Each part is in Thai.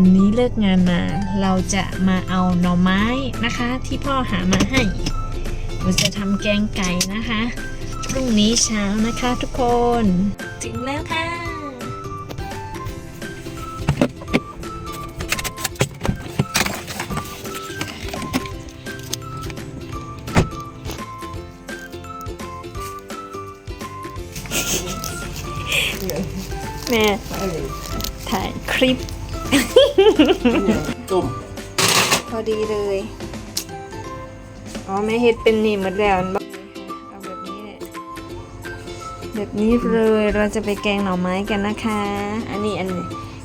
วันนี้เลิกงานมา เราจะมาเอาหน่อไม้นะคะ ที่พ่อหามาให้เราจะทำแกงไก่นะคะพรุ่งนี้เช้านะคะทุกคน ถึงแล้วค่ะ แม่ถ่ายคลิป ตุ่มพอดีเลย อ๋อแม่เฮ็ดเป็นนี่หมดแล้วเอาแบบนี้แหละแบบนี้เลยเราจะไปแกงหน่อไม้กันนะคะ อันนี้อัน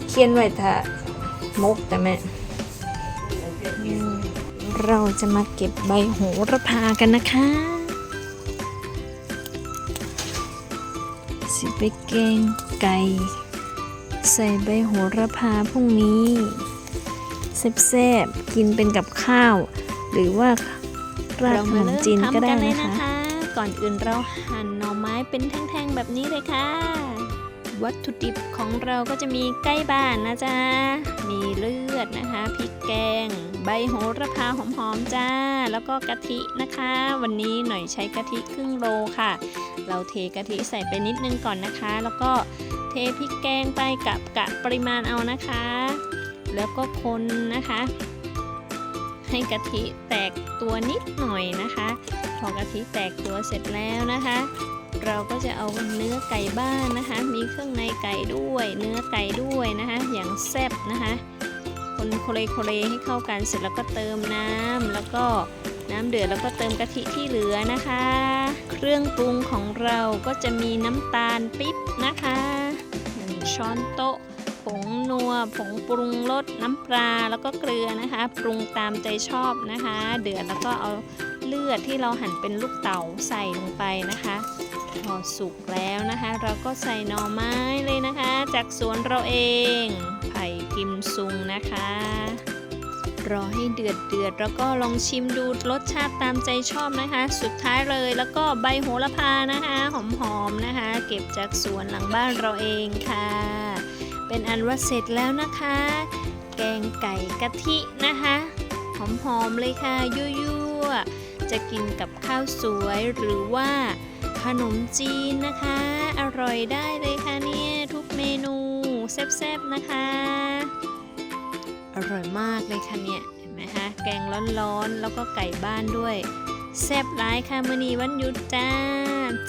เคียนไว้ถ้ามกแต่แม่เราจะมาเก็บใบโหระพากันนะคะ สิไปแกงไก่ ใส่ใบโหระพาพรุ่งนี้แซ่บๆกินเป็นกับข้าว หรือว่าราดขนมจีนก็ได้นะคะ ก่อนอื่นเราหั่นหน่อไม้เป็นแท่งๆแบบนี้เลยค่ะ วัตถุดิบของเราก็จะมีใกล้บ้านนะจ๊ะ มีเลือดนะคะพริกแกง ใบโหระพาหอมๆจ้า แล้วก็กะทินะคะ วันนี้หน่อยใช้กะทิครึ่งโลค่ะ เราเทกะทิใส่ไปนิดนึงก่อนนะคะ แล้วก็เทพริกแกงไปกับกะปริมาณเอานะคะ แล้วก็คนนะคะ ให้กะทิแตกตัวนิดหน่อยนะคะ พอกะทิแตกตัวเสร็จแล้วนะคะ เราก็จะเอาเนื้อไก่บ้านนะคะ มีเครื่องในไก่ด้วย เนื้อไก่ด้วยนะคะ อย่างแซ่บนะคะ คนโคเลโคเลให้เข้ากันเสร็จแล้วก็เติมน้ำแล้วก็น้ำเดือดแล้วก็เติมกะทิที่เหลือนะคะ เครื่องปรุงของเราก็จะมีน้ำตาลปิ๊บนะคะหนึ่งช้อนโต๊ะผงนัวผงปรุงรสน้ำปลาแล้วก็เกลือนะคะ ปรุงตามใจชอบนะคะ เดือดแล้วก็เอาเลือดที่เราหั่นเป็นลูกเต๋าใส่ลงไปนะคะ พอสุกแล้วนะคะ เราก็ใส่หน่อไม้เลยนะคะ จากสวนเราเองไผ่กิมซุงนะคะรอให้เดือดเดือดแล้วก็ลองชิมดูรสชาติตามใจชอบนะคะ สุดท้ายเลยแล้วก็ใบโหระพานะคะ หอมๆนะคะ เก็บจากสวนหลังบ้านเราเองค่ะ เป็นอันว่าเสร็จแล้วนะคะ แกงไก่กะทินะคะ หอมๆเลยค่ะยั่วๆจะกินกับข้าวสวยหรือว่า ขนมจีนนะคะ อร่อยได้เลยค่ะเนี่ยทุกเมนูแซ่บๆนะคะ อร่อยมากเลยค่ะเนี่ยเห็นไหมคะแกงร้อนๆแล้วก็ไก่บ้านด้วยแซ่บร้ายค่ะมือนีวันหยุดจ้า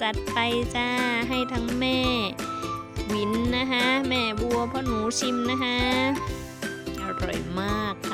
จัดไปจ้าให้ทั้งแม่วินนะคะ แม่บัวพ่อหนูชิมนะคะ อร่อยมากค่ะ